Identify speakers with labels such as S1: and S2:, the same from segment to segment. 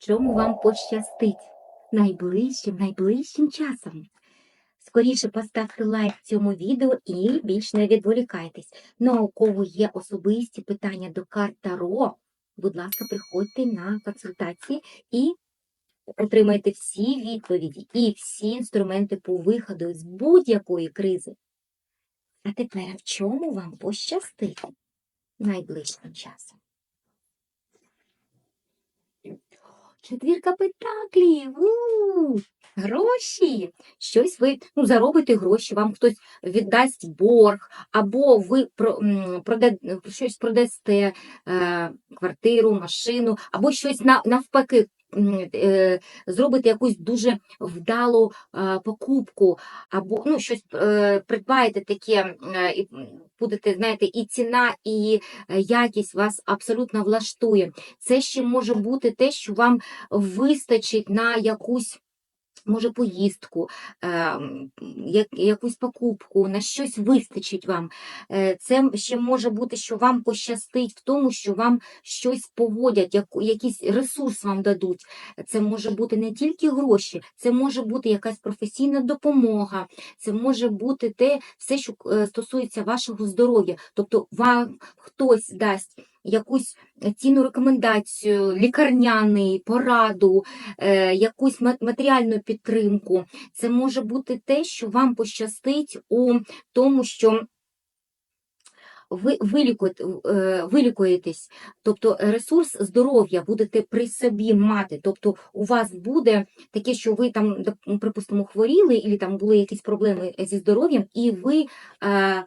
S1: чому вам пощастить найближчим, найближчим часом. Скоріше поставте лайк цьому відео і більш не відволікайтесь. Ну а у кого є особисті питання до карт Таро, будь ласка, приходьте на консультації і отримайте всі відповіді і всі інструменти по виходу з будь-якої кризи. А тепер в чому вам пощастить найближчим часом? Четвірка пентаклів. У, гроші. Щось ви ну, заробите гроші, вам хтось віддасть борг, або ви прода, щось продасте, е, квартиру, машину, або щось на, навпаки. Е, Зробите якусь дуже вдалу покупку, або ну, щось е, придбаєте таке, е, і будете, знаєте, і ціна, і якість вас абсолютно влаштує. Це ще може бути те, що вам вистачить на якусь. Може, поїздку, ем, якусь покупку, на щось вистачить вам. Е, Це ще може бути, що вам пощастить в тому, що вам щось погодять, якийсь ресурс вам дадуть. Це може бути не тільки гроші, це може бути якась професійна допомога, це може бути те, все, що е, стосується вашого здоров'я. Тобто вам хтось дасть якусь цінну рекомендацію, лікарняний, пораду, е, якусь матеріальну підтримку. Це може бути те, що вам пощастить у тому, що ви е, вилікуєтесь, тобто ресурс здоров'я будете при собі мати. Тобто у вас буде таке, що ви там, припустимо, хворіли, і там були якісь проблеми зі здоров'ям, і ви е,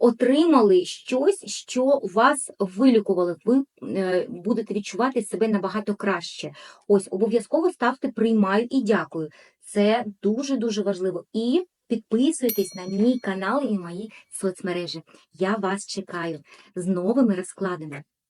S1: отримали щось, що вас вилікували. Ви е, будете відчувати себе набагато краще. Ось обов'язково ставте приймаю і дякую. Це дуже дуже важливо. І підписуйтесь на мій канал і мої соцмережі. Я вас чекаю з новими розкладами.